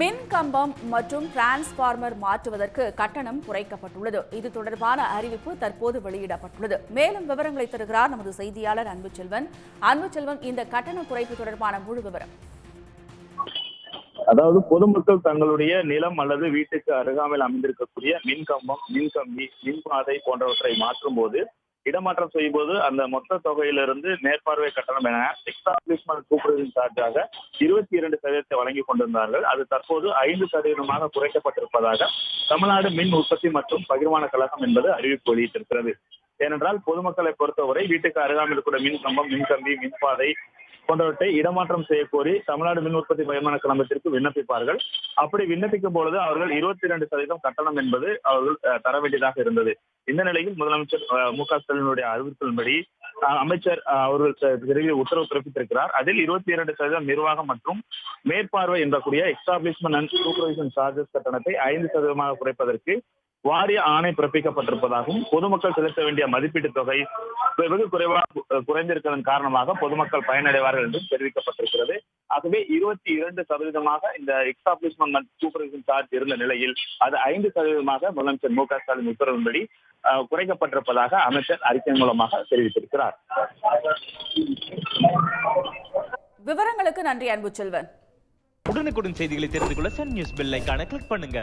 மின் கம்பம் மற்றும் டிரான்ஸ்பார்மர் மாற்றுவதற்கு கட்டணம் குறைக்கப்பட்டுள்ளது. இது தொடர்பான அறிவிப்பு தற்போது வெளியிடப்பட்டுள்ளது. மேலும் விவரங்களை தருகிறார் நமது செய்தியாளர் அன்புச்செல்வன். அன்புச்செல்வன் இந்த கட்டண குறைப்பு தொடர்பான முழு விவரம். அதாவது பொதுமக்கள் தங்களுடைய நிலம் அல்லது வீட்டுக்கு அருகாமையில் அமைந்திருக்கக்கூடிய மின் கம்பம் மின் கம்பி மின்பாதை போன்றவற்றை மாற்றும் போது இடமாற்றம் செய்யும் போது அந்த மொத்த தொகையிலிருந்து மேற்பார்வை கட்டணம் என எக்ஸ்டாப்ளிஷ்மெண்ட் சூப்பர்விஷன் சார்ஜாக இருபத்தி இரண்டு சதவீதத்தை வழங்கி கொண்டிருந்தார்கள். அது தற்போது ஐந்து சதவீதமாக குறைக்கப்பட்டிருப்பதாக தமிழ்நாடு மின் உற்பத்தி மற்றும் பகிர்மான கழகம் என்பது அறிவிப்பு வெளியிட்டிருக்கிறது. ஏனென்றால் பொதுமக்களை பொறுத்தவரை வீட்டுக்கு அருகாமல் இருக்கக்கூடிய மின் கம்பம் மின் கம்பி மின்பாதை போன்றவற்றை இடமாற்றம் செய்யக்கோரி தமிழ்நாடு மின் உற்பத்தி பகிர்மான கழகத்திற்கு விண்ணப்பிப்பார்கள். அப்படி விண்ணப்பிக்கும் பொழுது அவர்கள் இருபத்தி இரண்டு சதவீதம் கட்டணம் என்பது அவர்கள் தர வேண்டியதாக இருந்தது. இந்த நிலையில் முதலமைச்சர் மு க ஸ்டாலினுடைய அறிவிப்பின்படி அமைச்சர் அவர்கள் விரைவில் உத்தரவு பிறப்பித்திருக்கிறார். அதில் இருபத்தி இரண்டு சதவீதம் நிர்வாகம் மற்றும் மேற்பார்வை என்றக்கூடிய எக்ஸ்டாப்ளிஷ்மெண்ட் அண்ட் சூப்பர்விஷன் சார்ஜஸ் கட்டணத்தை ஐந்து சதவீதமாக குறைப்பதற்கு வாரிய ஆணை பிறப்பிக்கப்பட்டிருப்பதாகவும் பொதுமக்கள் செலுத்த வேண்டிய மதிப்பீட்டு தொகை வெகு குறைவாக அஹ், குறைந்திருப்பதன் காரணமாக பொதுமக்கள் பயனடைவார்கள் என்றும் தெரிவிக்கப்பட்டிருக்கிறது. ஆகவே இருபத்தி இரண்டு சதவீதமாக இந்த எக்ஸ்டாப்ளிஷ்மெண்ட் சூப்பர்விஷன் சார்ஜ் இருந்த நிலையில் அது ஐந்து சதவீதமாக முதலமைச்சர் மு க ஸ்டாலின் உத்தரவின்படி குறைக்கப்பட்டிருப்பதாக அமைச்சர் அறிக்கை மூலமாக தெரிவித்திருக்கிறார். விவரங்களுக்கு நன்றி அன்புச்செல்வன். உடனுக்குடன் செய்திகளை தெரிந்து கொள்ள சன் நியூஸ் பெல் ஐகானை கிளிக் பண்ணுங்க.